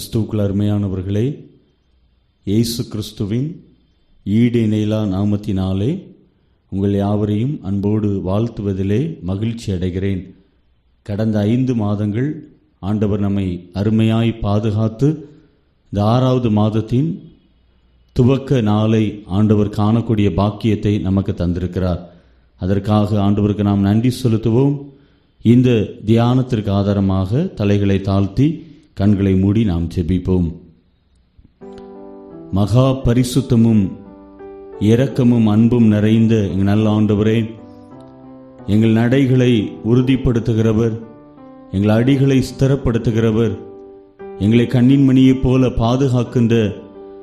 கிறிஸ்துவுக்குள் அருமையானவர்களே இயேசு கிறிஸ்துவின் ஈடு இணையிலா நாமத்தினாலே உங்கள் யாவரையும் அன்போடு வாழ்த்துவதிலே மகிழ்ச்சி அடைகிறேன். கடந்த ஐந்து மாதங்கள் ஆண்டவர் நம்மை அருமையாய் பாதுகாத்து இந்த ஆறாவது மாதத்தின் துவக்க நாளை ஆண்டவர் காணக்கூடிய பாக்கியத்தை நமக்கு தந்திருக்கிறார். அதற்காக ஆண்டவருக்கு நாம் நன்றி செலுத்துவோம். இந்த தியானத்திற்கு ஆதாரமாக தலைகளை தாழ்த்தி கண்களை மூடி நாம் ஜெபிப்போம். மகா பரிசுத்தமும் இரக்கமும் அன்பும் நிறைந்த எங்கள் நல்ல ஆண்டவரே எங்கள் நடைகளை உறுதிப்படுத்துகிறவர் எங்கள் அடிகளை ஸ்திரப்படுத்துகிறவர் எங்களை கண்ணின் மணியைப் போல பாதுகாக்கின்ற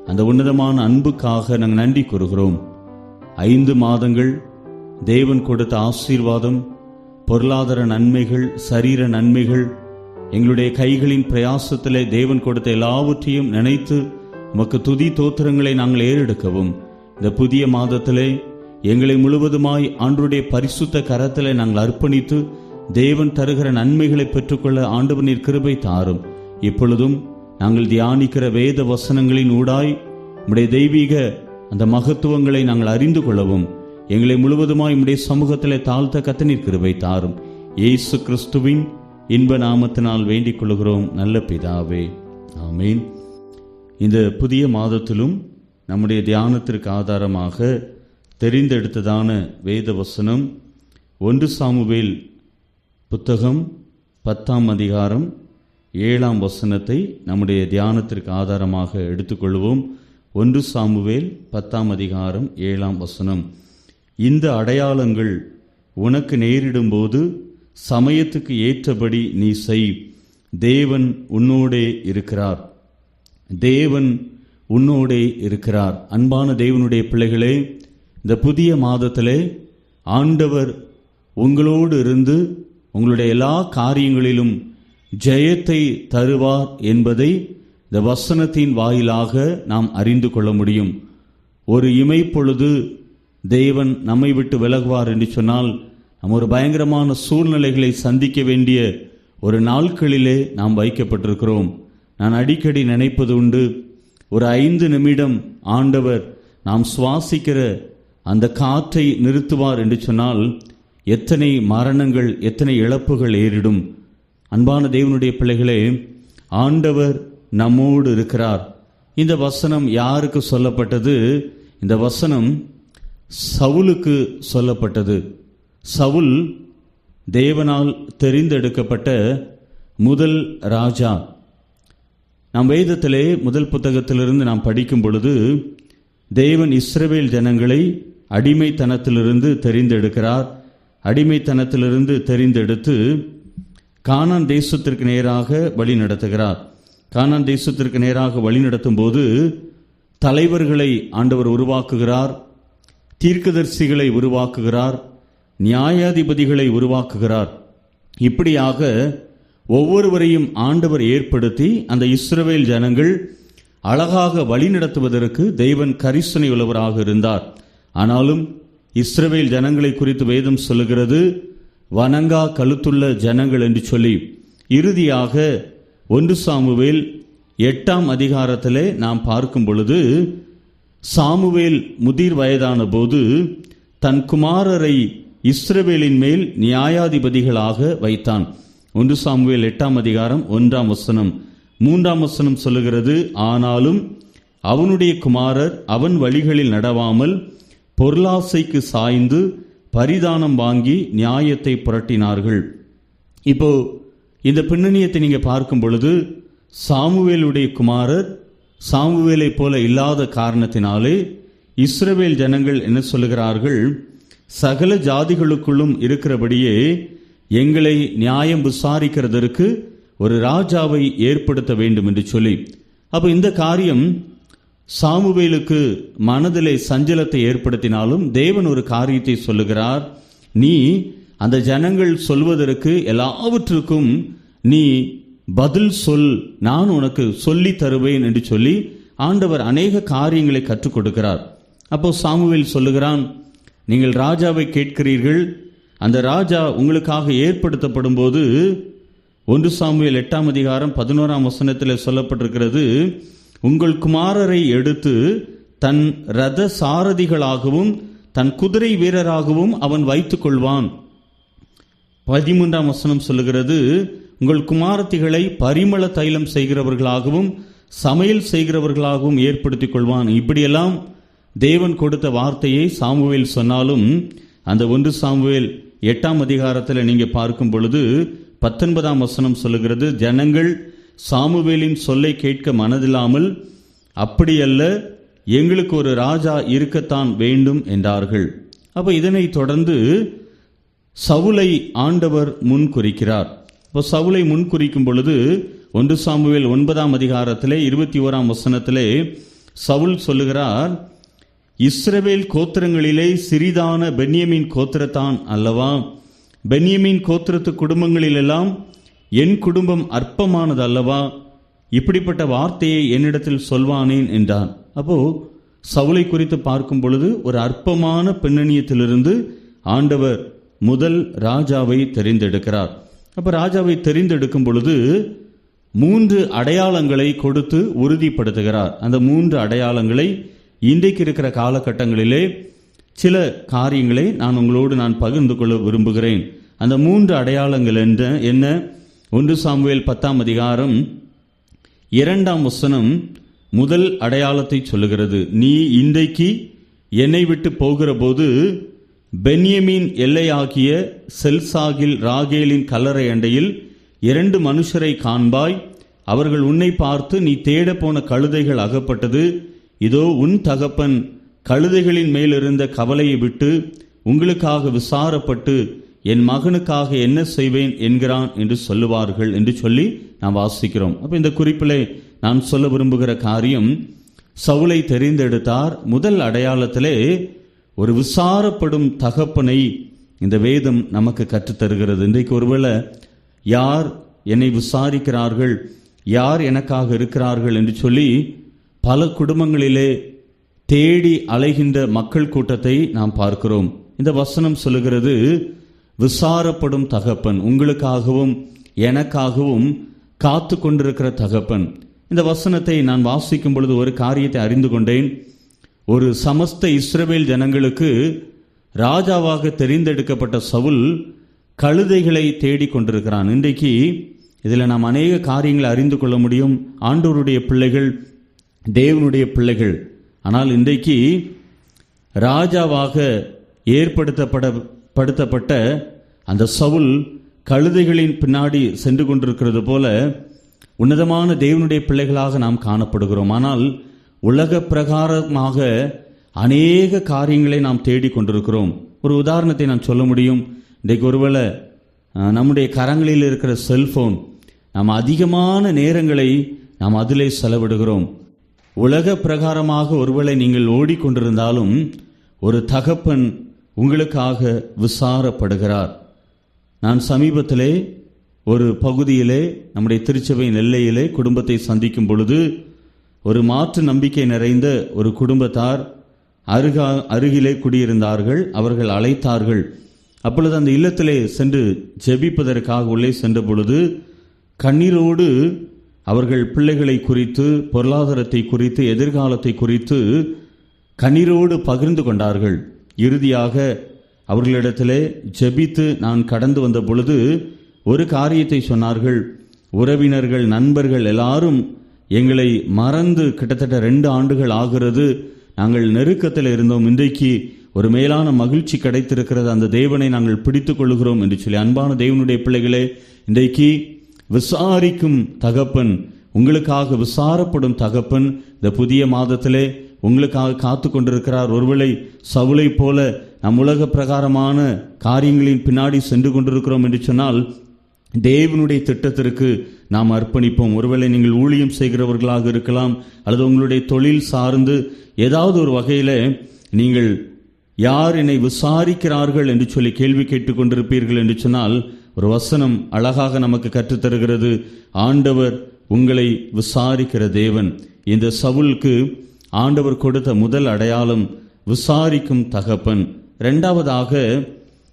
அந்த உன்னதமான அன்புக்காக நாங்கள் நன்றி கூறுகிறோம். ஐந்து மாதங்கள் தேவன் கொடுத்த ஆசீர்வாதம் பொருளாதார நன்மைகள் சரீர நன்மைகள் எங்களுடைய கைகளின் பிரயாசத்திலே தேவன் கொடுத்த எல்லாவற்றையும் நினைத்து உமக்கு துதி தோத்திரங்களை நாங்கள் ஏறெடுக்கவும். இந்த புதிய மாதத்திலே எங்களை முழுவதுமாய் ஆண்டுடைய பரிசுத்த கரத்திலே நாங்கள் அர்ப்பணித்து தேவன் தருகிற நன்மைகளை பெற்றுக்கொள்ள ஆண்டவர் நீர் கிருபை தாரும். இப்பொழுதும் நாங்கள் தியானிக்கிற வேத வசனங்களின் ஊடாய் உம்முடைய தெய்வீக அந்த மகத்துவங்களை நாங்கள் அறிந்து கொள்ளவும் எங்களை முழுவதுமாய் உடைய சமூகத்திலே தாழ்த்த கத்தனீர் கிருபை தாரும். இயேசு கிறிஸ்துவின் இன்ப நாமத்தினால் வேண்டிக் கொள்கிறோம் நல்ல பிதாவே. ஆமீன். இந்த புதிய மாதத்திலும் நம்முடைய தியானத்திற்கு ஆதாரமாக தெரிந்தெடுத்ததான வேத வசனம் ஒன்று சாமுவேல் புத்தகம் பத்தாம் அதிகாரம் ஏழாம் வசனத்தை நம்முடைய தியானத்திற்கு ஆதாரமாக எடுத்துக்கொள்வோம். ஒன்று சாமுவேல் பத்தாம் அதிகாரம் ஏழாம் வசனம். இந்த அடையாளங்கள் உனக்கு நேரிடும்போது சமயத்துக்கு ஏற்றபடி நீ செய். தேவன் உன்னோடே இருக்கிறார். தேவன் உன்னோடே இருக்கிறார். அன்பான தேவனுடைய பிள்ளைகளே இந்த புதிய மாதத்திலே ஆண்டவர் உங்களோடு இருந்து உங்களுடைய எல்லா காரியங்களிலும் ஜெயத்தை தருவார் என்பதை இந்த வசனத்தின் வாயிலாக நாம் அறிந்து கொள்ள முடியும். ஒரு இமைப்பொழுது தேவன் நம்மை விட்டு விலகுவார் என்று சொன்னால் நம்ம ஒரு பயங்கரமான சூழ்நிலைகளை சந்திக்க வேண்டிய ஒரு நாட்களிலே நாம் வைக்கப்பட்டிருக்கிறோம். நான் அடிக்கடி நினைப்பது உண்டு ஒரு ஐந்து நிமிடம் ஆண்டவர் நாம் சுவாசிக்கிற அந்த காற்றை நிறுத்துவார் என்று சொன்னால் எத்தனை மரணங்கள் எத்தனை இழப்புகள் ஏறிடும். அன்பான தேவனுடைய பிள்ளைகளே ஆண்டவர் நம்மோடு இருக்கிறார். இந்த வசனம் யாருக்கு சொல்லப்பட்டது? இந்த வசனம் சவுலுக்கு சொல்லப்பட்டது. சவுல் தேவனால் தெரிந்தெடுக்கப்பட்ட முதல் ராஜா. நாம் வேதத்திலே முதல் புத்தகத்திலிருந்து நாம் படிக்கும் பொழுது தேவன் இஸ்ரவேல் ஜனங்களை அடிமைத்தனத்திலிருந்து தெரிந்தெடுக்கிறார். அடிமைத்தனத்திலிருந்து தெரிந்தெடுத்து கானான் தேசத்திற்கு நேராக வழி நடத்துகிறார். கானான் தேசத்திற்கு நேராக வழி நடத்தும் போது தலைவர்களை ஆண்டவர் உருவாக்குகிறார் தீர்க்கதரிசிகளை உருவாக்குகிறார் நியாயாதிபதிகளை உருவாக்குகிறார். இப்படியாக ஒவ்வொருவரையும் ஆண்டவர் ஏற்படுத்தி அந்த இஸ்ரவேல் ஜனங்கள் அழகாக வழிநடத்துவதற்கு தெய்வன் கரிசனை உள்ளவராக இருந்தார். ஆனாலும் இஸ்ரவேல் ஜனங்களை குறித்து வேதம் சொல்லுகிறது வணங்கா கழுத்துள்ள ஜனங்கள் என்று சொல்லி இறுதியாக ஒன்று சாமுவேல் எட்டாம் அதிகாரத்திலே நாம் பார்க்கும் பொழுது சாமுவேல் முதிர் வயதான போது தன் குமாரரை இஸ்ரவேலின் மேல் நியாயாதிபதிகளாக வைத்தான். ஒன்று சாமுவேல் எட்டாம் அதிகாரம் ஒன்றாம் வசனம். மூன்றாம் வசனம் சொல்லுகிறது ஆனாலும் அவனுடைய குமாரர் அவன் வழிகளில் நடவாமல் பொருளாசைக்கு சாய்ந்து பரிதானம் வாங்கி நியாயத்தை புரட்டினார்கள். இப்போ இந்த பின்னணியத்தை நீங்கள் பார்க்கும் பொழுது சாமுவேலுடைய குமாரர் சாமுவேலை போல இல்லாத காரணத்தினாலே இஸ்ரவேல் ஜனங்கள் என்ன சொல்லுகிறார்கள் சகல ஜாதிகளுக்குள்ளும் இருக்கிறபடியே எங்களை நியாயம் விசாரிக்கிறதற்கு ஒரு ராஜாவை ஏற்படுத்த வேண்டும் என்று சொல்லி. அப்போ இந்த காரியம் சாமுவேலுக்கு மனதிலே சஞ்சலத்தை ஏற்படுத்தினாலும் தேவன் ஒரு காரியத்தை சொல்லுகிறார். நீ அந்த ஜனங்கள் சொல்வதற்கு எல்லாவற்றுக்கும் நீ பதில் சொல் நான் உனக்கு சொல்லி தருவேன் என்று சொல்லி ஆண்டவர் அநேக காரியங்களை கற்றுக் கொடுக்கிறார். அப்போ சாமுவேல் சொல்லுகிறான் நீங்கள் ராஜாவை கேட்கிறீர்கள். அந்த ராஜா உங்களுக்காக ஏற்படுத்தப்படும் போது ஒன்று சாமியல் எட்டாம் அதிகாரம் பதினோராம் வசனத்தில் சொல்லப்பட்டிருக்கிறது உங்கள் குமாரரை எடுத்து தன் ரத சாரதிகளாகவும் தன் குதிரை வீரராகவும் அவன் வைத்துக் கொள்வான் பதிமூன்றாம் வசனம் சொல்லுகிறது உங்கள் குமாரத்திகளை பரிமள தைலம் செய்கிறவர்களாகவும் சமையல் செய்கிறவர்களாகவும் ஏற்படுத்திக் கொள்வான். இப்படியெல்லாம் தேவன் கொடுத்த வார்த்தையை சாமுவேல் சொன்னாலும் அந்த ஒன்று சாமுவேல் எட்டாம் அதிகாரத்தில் நீங்க பார்க்கும் பொழுது பத்தொன்பதாம் வசனம் சொல்லுகிறது ஜனங்கள் சாமுவேலின் சொல்லை கேட்க மனதில்லாமல் அப்படியல்ல எங்களுக்கு ஒரு ராஜா இருக்கத்தான் வேண்டும் என்றார்கள். அப்போ இதனைத் தொடர்ந்து சவுலை ஆண்டவர் முன் குறிக்கிறார் இப்போ சவுலை முன் குறிக்கும் பொழுது ஒன்று சாமுவேல் ஒன்பதாம் அதிகாரத்திலே இருபத்தி ஓராம் வசனத்திலே சவுல் சொல்லுகிறார் இஸ்ரவேல் கோத்திரங்களிலே சிறிதான பென்யமின் கோத்திரத்தான் அல்லவா? பென்யமின் கோத்திரத்து குடும்பங்களிலெல்லாம் என் குடும்பம் அற்பமானது அல்லவா இப்படிப்பட்ட வார்த்தையை என்னிடத்தில் சொல்வானேன் என்றான். அப்போ சவுளை குறித்து பார்க்கும் பொழுது ஒரு அற்பமான பின்னணியத்திலிருந்து ஆண்டவர் முதல் ராஜாவை தெரிந்தெடுக்கிறார். அப்ப ராஜாவை தெரிந்தெடுக்கும் பொழுது மூன்று அடையாளங்களை கொடுத்து உறுதிப்படுத்துகிறார். அந்த மூன்று அடையாளங்களை இன்றைக்கு இருக்கிற காலகட்டங்களிலே சில காரியங்களை நான் உங்களோடு நான் பகிர்ந்து கொள்ள விரும்புகிறேன். அந்த மூன்று அடையாளங்கள் என்ற என்ன? ஒன்று சாமுவேல் பத்தாம் அதிகாரம் இரண்டாம் வசனம் முதல் அடையாளத்தை சொல்லுகிறது. நீ இன்றைக்கு என்னை விட்டு போகிற போது பென்யமீன் எல்லையாகிய செல்சாகில் ராகேலின் கல்லறை அண்டையில் இரண்டு மனுஷரை காண்பாய். அவர்கள் உன்னை பார்த்து நீ தேட போன கழுதைகள் அகப்பட்டது. இதோ உன் தகப்பன் கழுதைகளின் மேலிருந்த கவலையை விட்டு உங்களுக்காக விசாரப்பட்டு என் மகனுக்காக என்ன செய்வேன் என்கிறான் என்று சொல்லுவார்கள் என்று சொல்லி நாம் வாசிக்கிறோம். அப்போ இந்த குறிப்பிலே நான் சொல்ல விரும்புகிற காரியம் சவுலை தெரிந்தெடுத்தார். முதல் அடையாளத்திலே ஒரு விசாரப்படும் தகப்பனை இந்த வேதம் நமக்கு கற்றுத்தருகிறது. இன்றைக்கு ஒருவேளை யார் என்னை விசாரிக்கிறார்கள் யார் எனக்காக இருக்கிறார்கள் என்று சொல்லி பல குடும்பங்களிலே தேடி அலைகின்ற மக்கள் கூட்டத்தை நாம் பார்க்கிறோம். இந்த வசனம் சொல்லுகிறது விசாரப்படும் தகப்பன் உங்களுக்காகவும் எனக்காகவும் காத்து கொண்டிருக்கிற தகப்பன். இந்த வசனத்தை நான் வாசிக்கும் பொழுது ஒரு காரியத்தை அறிந்து கொண்டேன். ஒரு சமஸ்த இஸ்ரவேல் ஜனங்களுக்கு ராஜாவாக தெரிந்தெடுக்கப்பட்ட சவுல் கழுதைகளை தேடிக் கொண்டிருக்கிறான். இன்றைக்கு இதில் நாம் அநேக காரியங்களை அறிந்து கொள்ள முடியும். ஆண்டோருடைய பிள்ளைகள் தேவனுடைய பிள்ளைகள். ஆனால் இன்றைக்கு ராஜாவாக ஏற்படுத்தப்பட படுத்தப்பட்ட அந்த சவுல் கழுதைகளின் பின்னாடி சென்று கொண்டிருக்கிறது போல உன்னதமான தேவனுடைய பிள்ளைகளாக நாம் காணப்படுகிறோம். ஆனால் உலக பிரகாரமாக அநேக காரியங்களை நாம் தேடிக் கொண்டிருக்கிறோம். ஒரு உதாரணத்தை நான் சொல்ல முடியும். இன்றைக்கு ஒருவேளை நம்முடைய கரங்களில் இருக்கிற செல்போன் நாம் அதிகமான நேரங்களை நாம் அதிலே செலவிடுகிறோம். உலக பிரகாரமாக ஒருவேளை நீங்கள் ஓடிக்கொண்டிருந்தாலும் ஒரு தகப்பன் உங்களுக்காக விசாரப்படுகிறார். நான் சமீபத்திலே ஒரு பகுதியிலே நம்முடைய திருச்சபை நெல்லையிலே குடும்பத்தை சந்திக்கும் பொழுது ஒரு மாற்று நம்பிக்கை நிறைந்த ஒரு குடும்பத்தார் அருகா அருகிலே குடியிருந்தார்கள் அவர்கள் அழைத்தார்கள். அப்பொழுது அந்த இல்லத்திலே சென்று ஜெபிப்பதற்காக உள்ளே சென்ற பொழுது கண்ணீரோடு அவர்கள் பிள்ளைகளை குறித்து பொருளாதாரத்தை குறித்து எதிர்காலத்தை குறித்து கண்ணீரோடு பகிர்ந்து கொண்டார்கள். இறுதியாக அவர்களிடத்திலே ஜெபித்து நான் கடந்து வந்த பொழுது ஒரு காரியத்தை சொன்னார்கள். உறவினர்கள் நண்பர்கள் எல்லாரும் எங்களை மறந்து கிட்டத்தட்ட ரெண்டு ஆண்டுகள் ஆகிறது. நாங்கள் நெருக்கத்தில் இருந்தோம். இன்றைக்கு ஒரு மேலான மகிழ்ச்சி கிடைத்திருக்கிறது. அந்த தேவனை நாங்கள் பிடித்துக் கொள்கிறோம் என்று சொல்லி அன்பான தேவனுடைய பிள்ளைகளே இன்றைக்கு விசாரிக்கும் தகப்பன் உங்களுக்காக விசாரப்படும் தகப்பன் இந்த புதிய மாதத்திலே உங்களுக்காக காத்து கொண்டிருக்கிறார். ஒருவேளை சவுளை போல நம் உலக பிரகாரமான காரியங்களின் பின்னாடி சென்று கொண்டிருக்கிறோம் என்று சொன்னால் தேவனுடைய திட்டத்திற்கு நாம் அர்ப்பணிப்போம். ஒருவேளை நீங்கள் ஊழியம் செய்கிறவர்களாக இருக்கலாம் அல்லது உங்களுடைய தொழில் சார்ந்து ஏதாவது ஒரு வகையில் நீங்கள் யார் என்னை விசாரிக்கிறார்கள் என்று சொல்லி கேள்வி கேட்டுக்கொண்டிருப்பீர்கள் என்று சொன்னால் ஒரு வசனம் அழகாக நமக்கு கற்றுத்தருகிறது. ஆண்டவர் உங்களை விசாரிக்கிற தேவன். இந்த சவுலுக்கு ஆண்டவர் கொடுத்த முதல் அடையாளம் விசாரிக்கும் தகப்பன். இரண்டாவதாக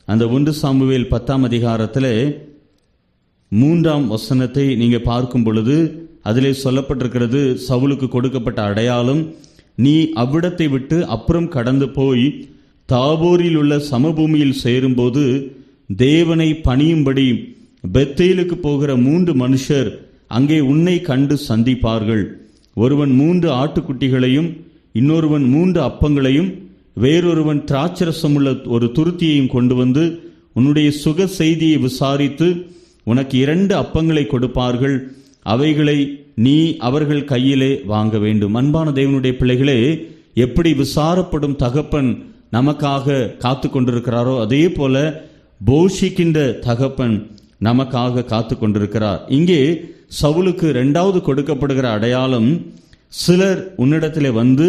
அந்த ஒன்று சாம்புவேல் பத்தாம் அதிகாரத்தில் மூன்றாம் வசனத்தை நீங்கள் பார்க்கும் பொழுது அதிலே சொல்லப்பட்டிருக்கிறது சவுலுக்கு கொடுக்கப்பட்ட அடையாளம் நீ அவ்விடத்தை விட்டு அப்புறம் கடந்து போய் தாபோரில் உள்ள சமபூமியில் சேரும்போது தேவனை பணியும்படி பெத்தேலுக்கு போகிற மூன்று மனுஷர் அங்கே உன்னை கண்டு சந்திப்பார்கள். ஒருவன் மூன்று ஆட்டுக்குட்டிகளையும் இன்னொருவன் மூன்று அப்பங்களையும் வேறொருவன் திராட்சரசமுள்ள ஒரு துருத்தியையும் கொண்டு வந்து உன்னுடைய சுக செய்தியை விசாரித்து உனக்கு இரண்டு அப்பங்களை கொடுப்பார்கள். அவைகளை நீ அவர்கள் கையிலே வாங்க வேண்டும். அன்பான தேவனுடைய பிள்ளைகளே எப்படி விசாரப்படும் தகப்பன் நமக்காக காத்து கொண்டிருக்கிறாரோ அதே போல போஷிக்கின்ற தகப்பன் நமக்காக காத்து கொண்டிருக்கிறார் இங்கே சவுலுக்கு ரெண்டாவது கொடுக்கப்படுகிற அடையாளம் சிலர் உன்னிடத்திலே வந்து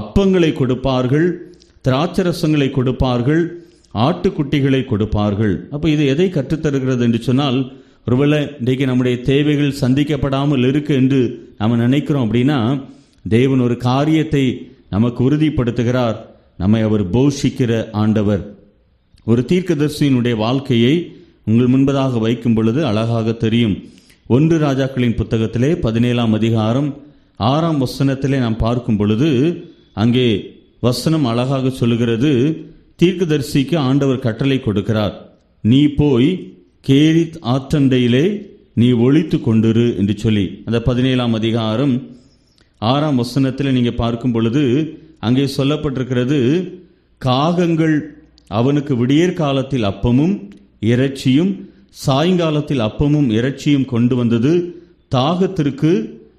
அப்பங்களை கொடுப்பார்கள் திராட்சரசங்களை கொடுப்பார்கள் ஆட்டுக்குட்டிகளை கொடுப்பார்கள். அப்போ இது எதை கற்றுத்தருகிறது என்று சொன்னால் ஒருவேளை இன்றைக்கு நம்முடைய தேவைகள் சந்திக்கப்படாமல் இருக்கு என்று நாம் நினைக்கிறோம் அப்படின்னா தேவன் ஒரு காரியத்தை நமக்கு உறுதிப்படுத்துகிறார். நம்மை அவர் போஷிக்கிற ஆண்டவர். ஒரு தீர்க்கதரிசியினுடைய வாழ்க்கையை உங்கள் முன்பதாக வைக்கும் பொழுது அழகாக தெரியும். ஒன்று ராஜாக்களின் புத்தகத்திலே பதினேழாம் அதிகாரம் ஆறாம் வசனத்திலே நாம் பார்க்கும் பொழுது அங்கே வசனம் அழகாக சொல்லுகிறது தீர்க்கதரிசிக்கு ஆண்டவர் கட்டளை கொடுக்கிறார். நீ போய் கேரித் ஆற்றண்டையிலே நீ ஒழித்து கொண்டிரு என்று சொல்லி. அந்த பதினேழாம் அதிகாரம் ஆறாம் வசனத்தில் நீங்க பார்க்கும் பொழுது அங்கே சொல்லப்பட்டிருக்கிறது காகங்கள் அவனுக்கு விடியற் காலத்தில் அப்பமும் இறைச்சியும் சாயங்காலத்தில் அப்பமும் இறைச்சியும் கொண்டு வந்தது தாகத்திற்கு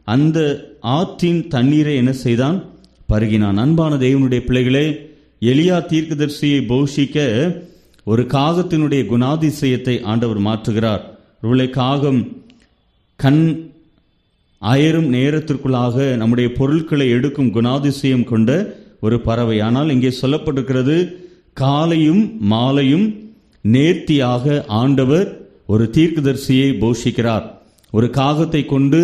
அந்த ஆற்றின் தண்ணீரை என்ன செய்தான்? பருகினான். அன்பான தேவனுடைய பிள்ளைகளே எளியா தீர்க்கதரிசியை போஷிக்க ஒரு காகத்தினுடைய குணாதிசயத்தை ஆண்டவர் மாற்றுகிறார். ஒருவேளை காகம் கண் அயரும் நேரத்திற்குள்ளாக நம்முடைய பொருட்களை எடுக்கும் குணாதிசயம் கொண்ட ஒரு பறவை. ஆனால் இங்கே சொல்லப்பட்டிருக்கிறது காலையும் மாலையும் நேர்த்தியாக ஆண்டவர் ஒரு தீர்க்கதரிசியை போஷிக்கிறார். ஒரு காகத்தை கொண்டு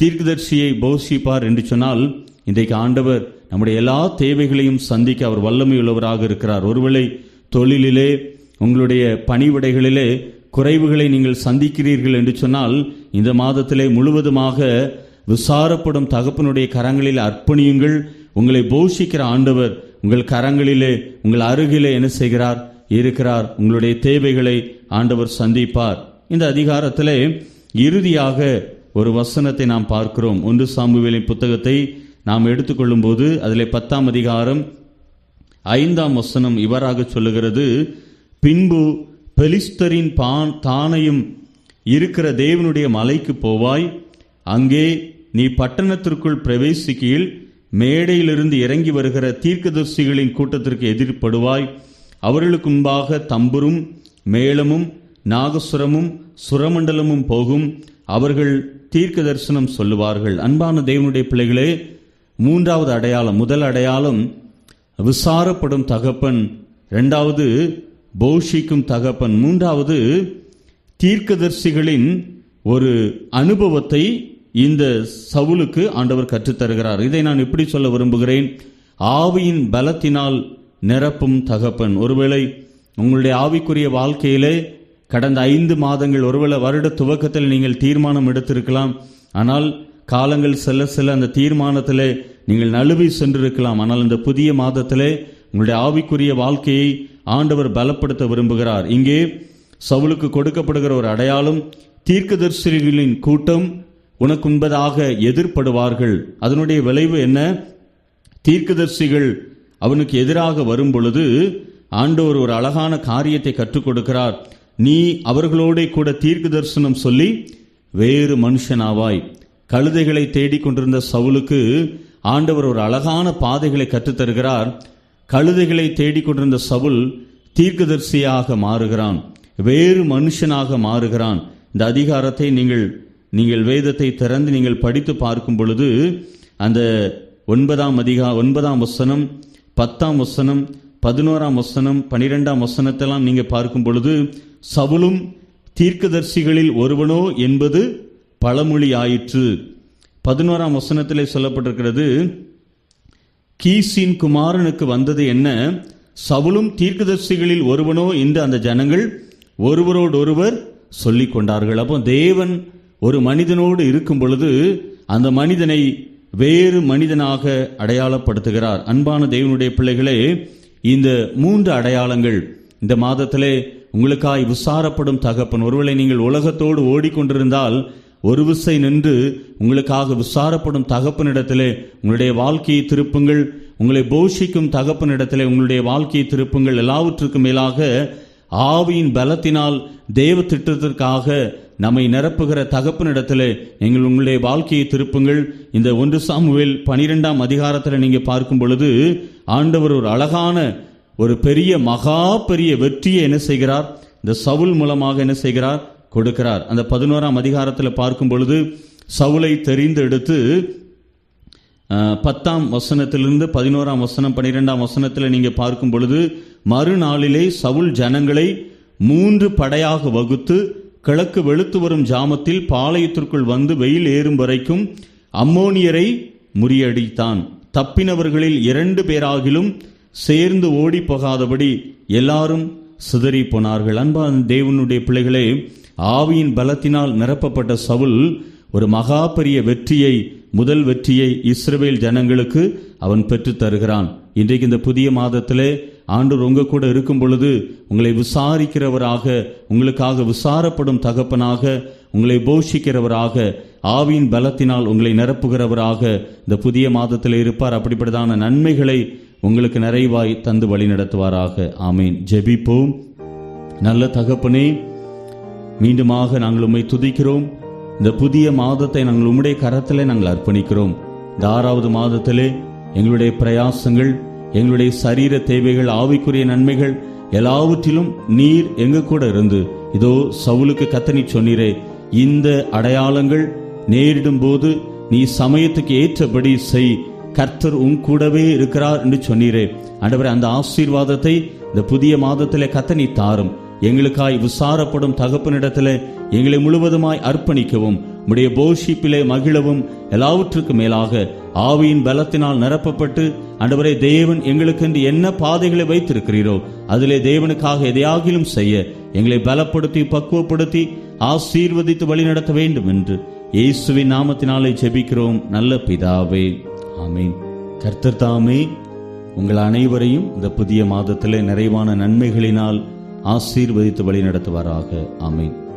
தீர்க்கதரிசியை போஷிப்பார் என்று சொன்னால் இன்றைக்கு ஆண்டவர் நம்முடைய எல்லா தேவைகளையும் சந்திக்க அவர் வல்லமையுள்ளவராக இருக்கிறார். ஒருவேளை தொழிலிலே உங்களுடைய பணிவிடைகளிலே குறைவுகளை நீங்கள் சந்திக்கிறீர்கள் என்று சொன்னால் இந்த மாதத்திலே முழுவதுமாக விசாரப்படும் தகப்பனுடைய கரங்களில் அர்ப்பணியுங்கள். உங்களை போஷிக்கிற ஆண்டவர் உங்கள் கரங்களிலே உங்கள் அருகிலே என்ன செய்கிறார்? இருக்கிறார். உங்களுடைய தேவைகளை ஆண்டவர் சந்திப்பார். இந்த அதிகாரத்திலே இறுதியாக ஒரு வசனத்தை நாம் பார்க்கிறோம். ஒன்று சாம்புவேலின் புத்தகத்தை நாம் எடுத்துக்கொள்ளும் போது அதிலே பத்தாம் அதிகாரம் ஐந்தாம் வசனம் இவராக சொல்லுகிறது. பின்பு பெலிஸ்தரின் பான் தானையும் இருக்கிற தேவனுடைய மலைக்கு போவாய். அங்கே நீ பட்டணத்திற்குள் பிரவேசிக்கையில் மேடையிலிருந்து இறங்கி வருகிற தீர்க்கதர்சிகளின் கூட்டத்திற்கு எதிர்ப்படுவாய். அவர்களுக்கு முன்பாக தம்புரும் மேளமும் நாகசுரமும் சுரமண்டலமும் போகும். அவர்கள் தீர்க்க தரிசனம் சொல்லுவார்கள். அன்பான தேவனுடைய பிள்ளைகளே மூன்றாவது அடையாளம் முதல் அடையாளம் விசாரப்படும் தகப்பன். இரண்டாவது போஷிக்கும் தகப்பன். மூன்றாவது தீர்க்கதரிசிகளின் ஒரு அனுபவத்தை இந்த சவுலுக்கு ஆண்டவர் கற்றுத்தருகிறார். இதை நான் எப்படி சொல்ல விரும்புகிறேன்? ஆவியின் பலத்தினால் நிரப்பும் தகப்பன். ஒருவேளை உங்களுடைய ஆவிக்குரிய வாழ்க்கையிலே கடந்த ஐந்து மாதங்கள் ஒருவேளை வருட துவக்கத்தில் நீங்கள் தீர்மானம் எடுத்திருக்கலாம். ஆனால் காலங்கள் செல்ல செல்ல அந்த தீர்மானத்திலே நீங்கள் நழுவி சென்றிருக்கலாம். ஆனால் இந்த புதிய மாதத்திலே உங்களுடைய ஆவிக்குரிய வாழ்க்கையை ஆண்டவர் பலப்படுத்த விரும்புகிறார். இங்கே சவுலுக்கு கொடுக்கப்படுகிற ஒரு அடையாளம் தீர்க்கதர்சிகளின் கூட்டம் உனக்கு உண்பதாக எதிர்ப்படுவார்கள் அதனுடைய விளைவு என்ன? தீர்க்கதர்சிகள் அவனுக்கு எதிராக வரும் பொழுது ஆண்டவர் ஒரு அழகான காரியத்தை கற்றுக் கொடுக்கிறார் நீ அவர்களோட கூட தீர்க்க தரிசனம் சொல்லி வேறு மனுஷனாவாய். கழுதைகளை தேடிக்கொண்டிருந்த சவுலுக்கு ஆண்டவர் ஒரு அழகான பாதைகளை கற்றுத்தருகிறார். கழுதைகளை தேடிக்கொண்டிருந்த சவுல் தீர்க்கதரிசியாக மாறுகிறான். வேறு மனுஷனாக மாறுகிறான். இந்த அதிகாரத்தை நீங்கள் நீங்கள் வேதத்தை திறந்து நீங்கள் படித்து பார்க்கும் பொழுது அந்த ஒன்பதாம் அதிகா ஒன்பதாம் வசனம் பத்தாம் வசனம் பதினோராம் வசனம் பனிரெண்டாம் வசனத்தெல்லாம் நீங்க பார்க்கும் பொழுது சவுலும் தீர்க்கதர்சிகளில் ஒருவனோ என்பது பழமொழி ஆயிற்று பதினோராம் வசனத்திலே சொல்லப்பட்டிருக்கிறது கீசின் குமாரனுக்கு வந்தது என்ன? சவுலும் தீர்க்கதர்சிகளில் ஒருவனோ என்று அந்த ஜனங்கள் ஒருவரோடொருவர் சொல்லிக் கொண்டார்கள் அப்போ தேவன் ஒரு மனிதனோடு இருக்கும் பொழுது அந்த மனிதனை வேறு மனிதனாக அடையாளப்படுத்துகிறார். அன்பான தேவனுடைய பிள்ளைகளே இந்த மூன்று அடையாளங்கள் இந்த மாதத்திலே உங்களுக்காய் விசாரப்படும் தகப்பன். ஒருவேளை நீங்கள் உலகத்தோடு ஓடிக்கொண்டிருந்தால் ஒரு விசை நின்று உங்களுக்காக விசாரப்படும் தகப்பனிடத்திலே உங்களுடைய வாழ்க்கையை திருப்புங்கள். உங்களை போஷிக்கும் தகப்பனிடத்திலே உங்களுடைய வாழ்க்கையை திருப்புங்கள். எல்லாவற்றுக்கும் மேலாக ஆவியின் பலத்தினால் தேவ திட்டத்திற்காக நம்மை நிரப்புகிற தகப்பனிடத்திலே நீங்கள் உங்களுடைய வாழ்க்கையை திருப்புங்கள். இந்த ஒன்று சாமுவேல் பனிரெண்டாம் அதிகாரத்தில் நீங்க பார்க்கும் பொழுது ஆண்டவர் ஒரு அழகான ஒரு பெரிய மகா பெரிய வெற்றியை என்ன செய்கிறார்? இந்த சவுல் மூலமாக என்ன செய்கிறார்? கொடுக்கிறார். அந்த பதினோராம் அதிகாரத்தில் பார்க்கும் பொழுது சவுலை தெரிந்து எடுத்து பத்தாம் வசனத்திலிருந்து பதினோராம் வசனம் பனிரெண்டாம் வசனத்தில் நீங்க பார்க்கும் பொழுது மறுநாளிலே சவுல் ஜனங்களை மூன்று படையாக வகுத்து கிழக்கு வெளுத்து வரும் ஜாமத்தில் பாளையத்திற்குள் வந்து வெயில் ஏறும் வரைக்கும் அம்மோனியரை முறியடித்தான். தப்பினவர்களில் இரண்டு பேராகிலும் சேர்ந்து ஓடி போகாதபடி எல்லாரும் சிதறி போனார்கள். அன்பான தேவனுடைய பிள்ளைகளே ஆவியின் பலத்தினால் நிரப்பப்பட்ட சவுல் ஒரு மகா பெரிய வெற்றியை முதல் வெற்றியை இஸ்ரவேல் ஜனங்களுக்கு அவன் பெற்று தருகிறான். இன்றைக்கு இந்த புதிய மாதத்திலே ஆண்டவர் உங்க கூட இருக்கும் பொழுது உங்களை விசாரிக்கிறவராக உங்களுக்காக விசாரப்படும் தகப்பனாக உங்களை போஷிக்கிறவராக ஆவியின் பலத்தினால் உங்களை நிரப்புகிறவராக இந்த புதிய மாதத்தில் இருப்பார். அப்படிப்பட்டதான நன்மைகளை உங்களுக்கு நிறைவாய் தந்து வழி நடத்துவாராக ஆமீன். ஜெபிப்போம். நல்ல தகப்பனே மீண்டுமாக நாங்கள் உம்மை துதிக்கிறோம். இந்த புதிய மாதத்தை நாங்கள் உம்முடைய கரத்திலே நாங்கள் அர்ப்பணிக்கிறோம். இந்த ஆறாவது மாதத்திலே எங்களுடைய பிரயாசங்கள் எங்களுடைய சரீர தேவைகள் ஆவிக்குரிய நன்மைகள் எல்லாவற்றிலும் நீர் எங்க கூட இருந்து. இதோ சவுலுக்கு கத்தனி சொன்னீரே இந்த அடையாளங்கள் நேரிடும் போது நீ சமயத்துக்கு ஏற்றபடி செய். கர்த்தர் உன் கூடவே இருக்கிறார் என்று சொன்னீரே. ஆண்டவரே அந்த ஆசீர்வாதத்தை இந்த புதிய மாதத்திலே கத்தனி தாரும். எங்களுக்காய் விசாரப்படும் தகப்பனிடத்துல எங்களை முழுவதுமாய் அர்ப்பணிக்கவும். உடைய போஷிப்பிலே மகிழவும் எல்லாவற்றுக்கும் மேலாக ஆவியின் பலத்தினால் நிரப்பப்பட்டு ஆண்டவரே தேவன் எங்களுக்கென்று என்ன பாதைகளை வைத்திருக்கிறீரோ அதிலே தேவனுக்காக எதையாகிலும் செய்ய எங்களை பலப்படுத்தி பக்குவப்படுத்தி ஆசீர்வதித்து வழிநடத்த வேண்டும் என்று இயேசுவின் நாமத்தினாலே ஜெபிக்கிறோம். நல்ல பிதாவே ஆமீன். கர்த்தர் தாமே உங்கள் அனைவரையும் இந்த புதிய மாதத்திலே நிறைவான நன்மைகளினால் ஆசீர்வதித்து வழி நடத்துவாராக ஆமீன்.